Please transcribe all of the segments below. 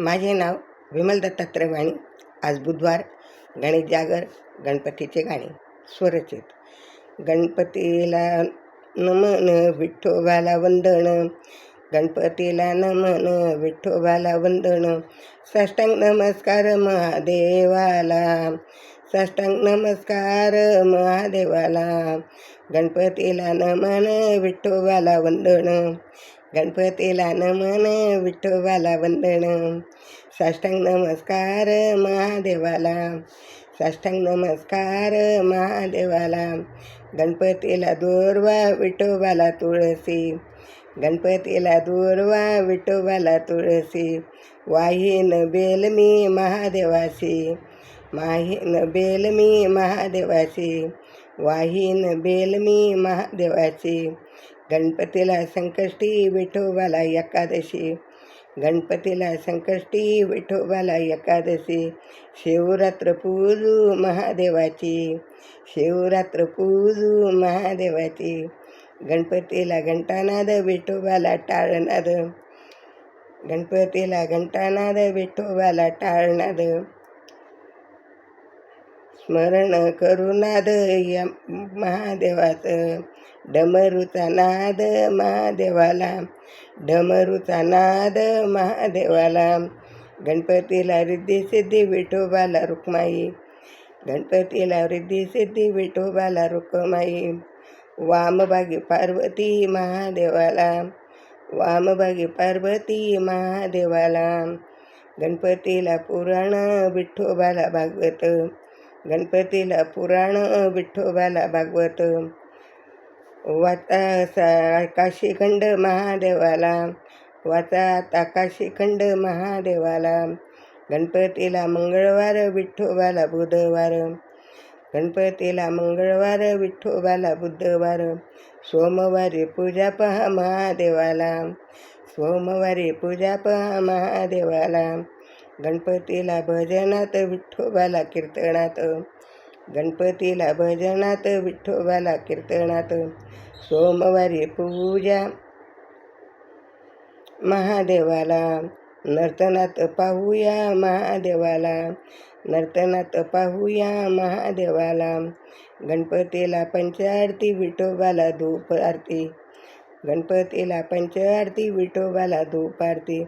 माझे नाव विमल दत्तात्रय वाणी आज बुधवार गणेश जागर गणपतीचे गाणे स्वरचित. गणपतीला नमन विठ्ठोबाला वंदन. गणपतीला नमन विठ्ठोबाला वंदन. साष्टांग नमस्कार महादेवाला. साष्टांग नमस्कार महादेवाला. गणपतीला नमन विठ्ठोबाला वंदन. गणपतीला नमन विठ्ठोबाला वंदन. साष्टांग नमस्कार महादेवाला. साष्टांग नमस्कार महादेवाला. गणपतीला दोरवा विठोबाला तुळसी गणपतीला दोरवा विठोबाला तुळसी वाहीन बेल मी महादेवासी माहीन बेल मी महादेवासी वाहीन बेल मी महादेवाची गणपतीला संकष्टी विठोबाला एकादशी. गणपतीला संकष्टी विठोबाला एकादशी. शिवरात्र पूजू महादेवाची. शिवरात्र पूजू महादेवाची. गणपतीला घंटानाद विठोबाला टाळनाद. गणपतीला घंटानाद विठोबाला टाळनाद. स्मरण करुनाद या महादेवाचं डमरूचा नाद महादेवाला डमरूचा नाद महादेवाला गणपतीला रिद्धी सिद्धी विठोबाला रुक्माई गणपतीला रिद्धी सिद्धी विठोबाला रुक्माई वामभागी पार्वती महादेवाला वामभागी पार्वती महादेवाला गणपतीला पुराण विठोबाला भागवत गणपतीला पुराण विठ्ठोबाला भागवत वाचा सा काशीखंड महादेवाला वाचा आकाशीखंड महादेवाला गणपतीला मंगळवार विठ्ठोबाला बुधवार गणपतीला मंगळवार विठ्ठोबाला बुधवार सोमवारी पूजा पहा महादेवाला सोमवारी पूजा पहा महादेवाला गणपतीला भजनात विठ्ठोबाला कीर्तनात. गणपतीला भजनात विठ्ठोबाला कीर्तनात. सोमवारी पूजा महादेवाला. नर्तनात पाहूया महादेवाला. नर्तनात पाहूया महादेवाला. गणपतीला पंचारती विठोबाला धूप आरती. गणपतीला पंचारती विठोबाला धूप आरती.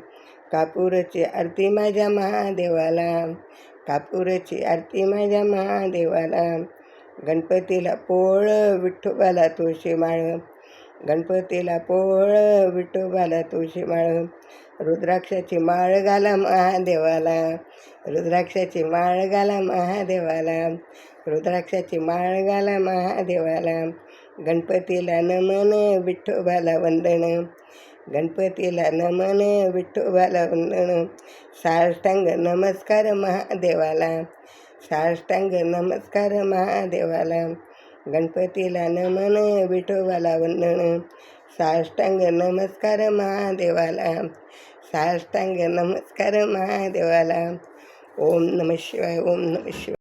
कापूरची आरती माझ्या महादेवाला. कापूरची आरती माझ्या महादेवाला. गणपतीला पोळ विठ्ठोबाला तुळशी माळ. गणपतीला पोळ विठोबाला तुळशी माळ. रुद्राक्षाची माळ घाला महादेवाला. रुद्राक्षाची माळ घाला महादेवाला. रुद्राक्षाची माळ घाला महादेवाला. गणपतीला नमन विठ्ठोबाला वंदन. गणपतीला नमन विठोबाला वंदन. साष्टांग नमस्कार महादेवाला. साष्टांग नमस्कार महादेवाला. गणपतीला नमन विठोबाला वंदन. साष्टांग नमस्कार महादेवाला. साष्टांग नमस्कार महादेवाला. ओम नम शिवाय ओम नम शिवाय.